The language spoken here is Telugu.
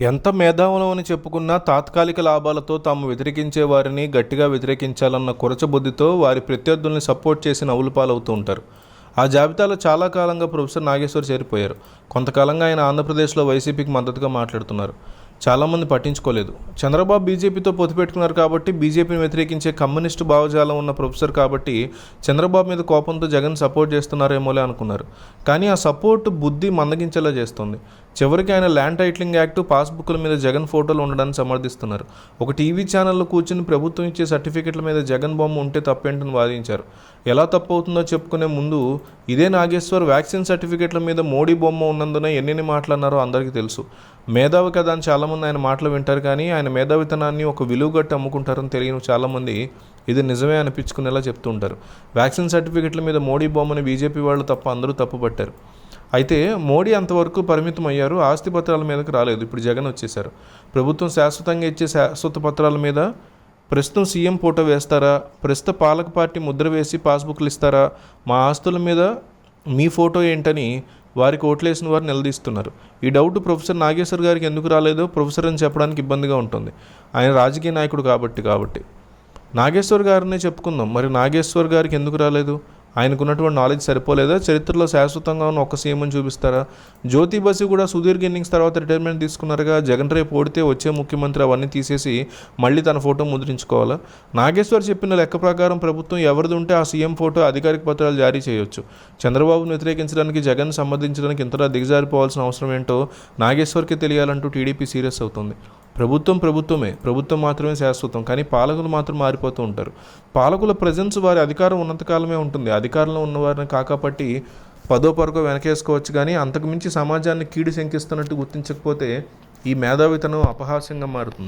ఎంత మేధావులం అని చెప్పుకున్నా తాత్కాలిక లాభాలతో తాము వ్యతిరేకించే వారిని గట్టిగా వ్యతిరేకించాలన్న కురచబుద్ధితో వారి ప్రత్యర్థుల్ని సపోర్ట్ చేసి నవ్వులు పాలవుతూ ఉంటారు. ఆ జాబితాలో చాలా కాలంగా ప్రొఫెసర్ నాగేశ్వర్ చేరిపోయారు. కొంతకాలంగా ఆయన ఆంధ్రప్రదేశ్లో వైసీపీకి మద్దతుగా మాట్లాడుతున్నారు. చాలామంది పట్టించుకోలేదు. చంద్రబాబు బీజేపీతో పొత్తు పెట్టుకున్నారు కాబట్టి బీజేపీని వ్యతిరేకించే కమ్యూనిస్టు భావజాలం ఉన్న ప్రొఫెసర్ కాబట్టి చంద్రబాబు మీద కోపంతో జగన్ సపోర్ట్ చేస్తున్నారేమోలే అనుకున్నారు. కానీ ఆ సపోర్ట్ బుద్ధి మందగించేలా చేస్తుంది. చివరికి ఆయన ల్యాండ్ టైటిలింగ్ యాక్ట్ పాస్బుక్ల మీద జగన్ ఫోటోలు ఉండడాన్ని సమర్థిస్తున్నారు. ఒక టీవీ ఛానల్లో కూర్చుని ప్రభుత్వం ఇచ్చే సర్టిఫికెట్ల మీద జగన్ బొమ్మ ఉంటే తప్పేంటని వాదించారు. ఎలా తప్పు అవుతుందో చెప్పుకునే ముందు ఇదే నాగేశ్వర్ వ్యాక్సిన్ సర్టిఫికెట్ల మీద మోడీ బొమ్మ ఉన్నందున ఎన్నెన్ని మాట్లాడినారో అందరికీ తెలుసు. మేధావి కదా అని చాలామంది ఆయన మాటలు వింటారు కానీ ఆయన మేధావితనాన్ని ఒక విలువగట్టి అమ్ముకుంటారని తెలియని చాలామంది ఇది నిజమే అనిపించుకునేలా చెప్తుంటారు వ్యాక్సిన్ సర్టిఫికెట్ల మీద మోడీ బొమ్మని బీజేపీ వాళ్ళు తప్ప అందరూ తప్పుపట్టారు. అయితే మోడీ అంతవరకు పరిమితం అయ్యారు ఆస్తి పత్రాల మీదకి రాలేదు. ఇప్పుడు జగన్ వచ్చేశారు. ప్రభుత్వం శాశ్వతంగా ఇచ్చే శాశ్వత పత్రాల మీద ప్రస్తుతం సీఎం ఫోటో వేస్తారా? ప్రస్తుత పాలక పార్టీ ముద్ర వేసి పాస్బుక్లు ఇస్తారా? మా ఆస్తుల మీద మీ ఫోటో ఏంటని వారికి ఓట్లేసిన వారు నిలదీస్తున్నారు. ఈ డౌట్ ప్రొఫెసర్ నాగేశ్వర్ గారికి ఎందుకు రాలేదో ప్రొఫెసర్ అని చెప్పడానికి ఇబ్బందిగా ఉంటుంది. ఆయన రాజకీయ నాయకుడు కాబట్టి కాబట్టి. నాగేశ్వర్ గారినే చెప్పుకుందాం. మరి నాగేశ్వర్ గారికి ఎందుకు రాలేదు? ఆయనకున్నటువంటి నాలెడ్జ్ సరిపోలేదా? చరిత్రలో శాశ్వతంగా ఉన్న ఒక సీఎం అని చూపిస్తారా? జ్యోతి బసు కూడా సుదీర్ఘ ఇన్నింగ్స్ తర్వాత రిటైర్మెంట్ తీసుకున్నారుగా. జగన్ రేపు ఓడితే వచ్చే ముఖ్యమంత్రి అవన్నీ తీసేసి మళ్ళీ తన ఫోటో ముద్రించుకోవాలా? నాగేశ్వర్ చెప్పిన లెక్క ప్రకారం ప్రభుత్వం ఎవరిది ఉంటే ఆ సీఎం ఫోటో అధికారిక పత్రాలు జారీ చేయొచ్చు. చంద్రబాబును వ్యతిరేకించడానికి జగన్ సంబంధించడానికి ఇంతలా దిగజారిపోవాల్సిన అవసరం ఏంటో నాగేశ్వర్కి తెలియాలంటూ టీడీపీ సీరియస్ అవుతుంది. ప్రభుత్వం ప్రభుత్వమే. ప్రభుత్వం మాత్రమే శాశ్వతం. కానీ పాలకులు మాత్రం మారిపోతూ ఉంటారు. పాలకుల ప్రజెన్స్ వారి అధికారం ఉన్నంతకాలమే ఉంటుంది. అధికారంలో ఉన్నవారిని కాకపట్టి పదో పరకో వెనకేసుకోవచ్చు కానీ అంతకుమించి సమాజాన్ని కీడు శంకిస్తున్నట్టు గుర్తించకపోతే ఈ మేధావితనం అపహాస్యంగా మారుతుంది.